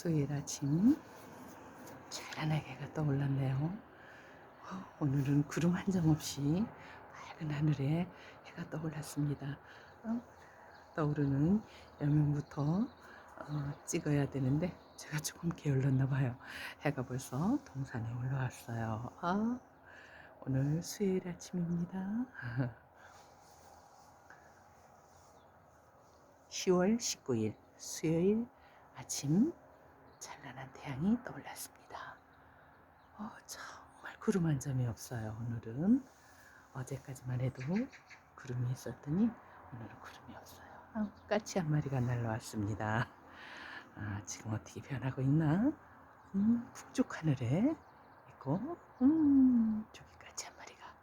수요일 아침 찬란하게 해가 떠올랐네요. 어, 오늘은 구름 한 점 없이 밝은 하늘에 해가 떠올랐습니다. 어, 떠오르는 여명부터 어, 찍어야 되는데 제가 조금 게을렀나 봐요. 해가 벌써 동산에 올라왔어요. 아, 오늘 수요일 아침입니다. 10월 19일 수요일 아침 찬란한 태양이 떠올랐습니다. 어, 정말 구름 한 점이 없어요. 오늘은 어제까지만 해도 구름이 있었더니 오늘은 구름이 없어요. 아, 까치 한 마리가 날라왔습니다. 아, 지금 어떻게 변하고 있나? 음, 북쪽 하늘에 있고, 음, 저기 까치 한 마리가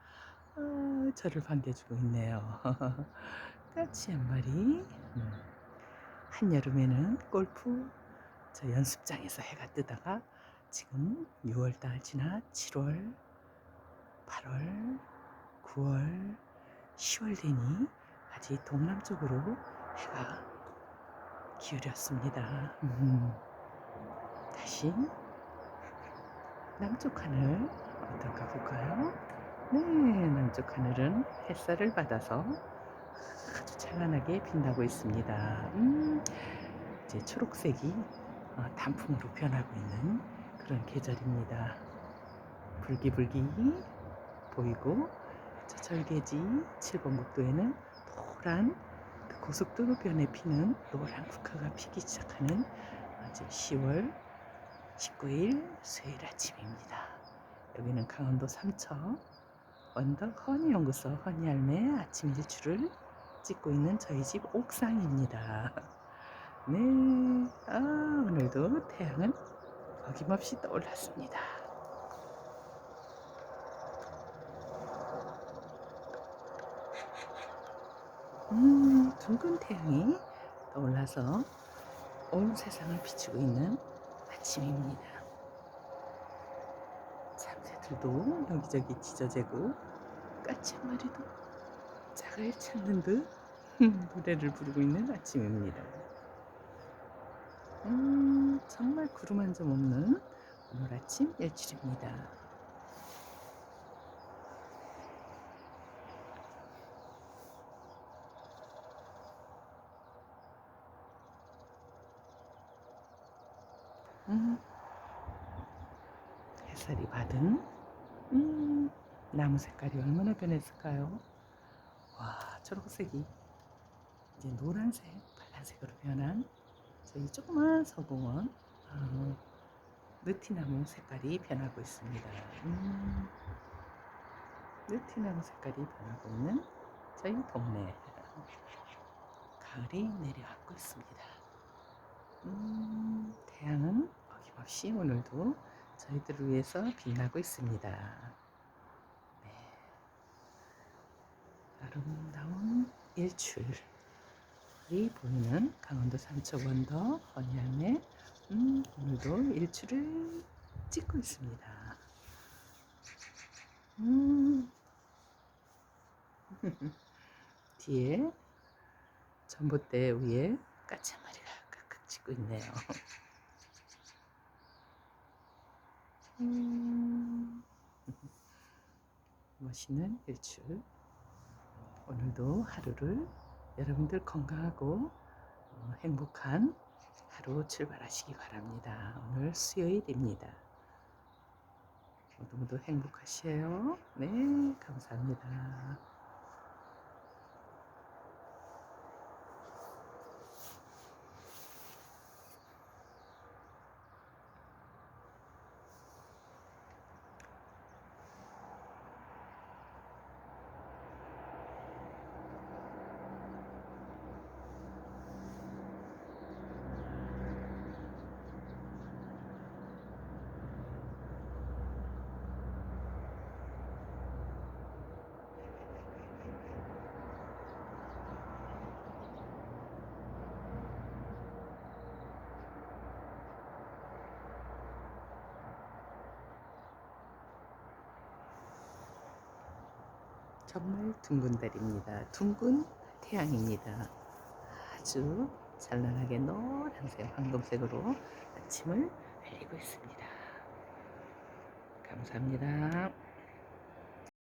아, 저를 반겨주고 있네요. 까치 한 마리. 음. 한여름에는 골프 저 연습장에서 해가 뜨다가 지금 6월달 지나 7월, 8월, 9월, 10월 되니 아직 동남쪽으로 해가 기울였습니다. 음. 다시 남쪽 하늘 어떤가 볼까요? 네, 남쪽 하늘은 햇살을 받아서 아주 찬란하게 빛나고 있습니다. 음, 이제 초록색이 어, 단풍으로 변하고 있는 그런 계절입니다. 불기불기 보이고 저 절개지 7번 국도에는 노란 그 고속도로변에 피는 노란 국화가 피기 시작하는 이제 10월 19일 수요일 아침입니다. 여기는 강원도 삼척 언덕 허니 연구소 허니 할매 아침 일출을 찍고 있는 저희 집 옥상입니다. 네, 아, 오늘도 태양은 어김없이 떠올랐습니다. 음, 둥근 태양이 떠올라서 온 세상을 비추고 있는 아침입니다. 참새들도 여기저기 찢어지고 까치 한 마리도 짝을 찾는 듯 노래를 부르고 있는 아침입니다. 음, 정말 구름 한 점 없는 오늘 아침 일출입니다. 음, 햇살이 받은 음, 나무 색깔이 얼마나 변했을까요? 와, 초록색이 이제 노란색, 빨간색으로 변한 저희 조그만 서공원 어, 느티나무 색깔이 변하고 있습니다. 음, 느티나무 색깔이 변하고 있는 저희 동네 가을이 내려앉고 있습니다. 음, 태양은 어김없이 오늘도 저희들을 위해서 빛나고 있습니다. 네. 아름다운 일출 이 보이는 강원도 삼척 원더 헌혈매 음, 오늘도 일출을 찍고 있습니다. 음. 뒤에 전봇대 위에 까치 한 마리가 깍깍 찍고 있네요. 음. 멋있는 일출. 오늘도 하루를 여러분들 건강하고 어, 행복한 하루 출발하시기 바랍니다. 오늘 수요일입니다. 모두 모두 행복하시에요. 네, 감사합니다. 정말 둥근 달입니다. 둥근 태양입니다. 아주 찬란하게 노란색 황금색으로 아침을 알리고 있습니다. 감사합니다.